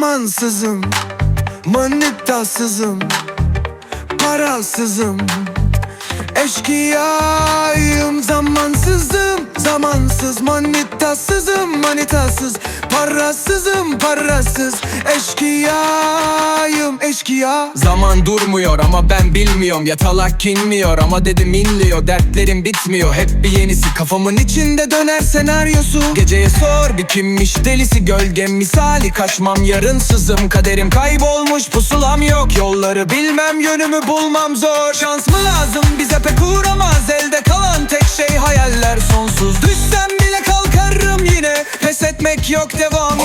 zamansızım Manitasızım Parasızım. Eşkıyayım zamansızım Zamansız manitasızım Manitasız parasızım Parasız. Eşkıya Eşkıyayım Eşkıya Zaman durmuyor ama ben bilmiyorum. Yatalak inmiyor ama dedim inliyor. Dertlerim bitmiyor. Hep bir yenisi. Kafamın içinde döner senaryosu. Geceye sor bir kimmiş delisi. Gölgem misali. Kaçmam yarınsızım. Kaderim kaybolmuş. Pusulam yok. Yolları bilmem. Yönümü bulmam zor. Şans mı lazım? Bize pek uğramaz. Elde kalan tek şey hayaller. Sonsuz. Düşsem bile kalkarım yine. Pes etmek yok. Devam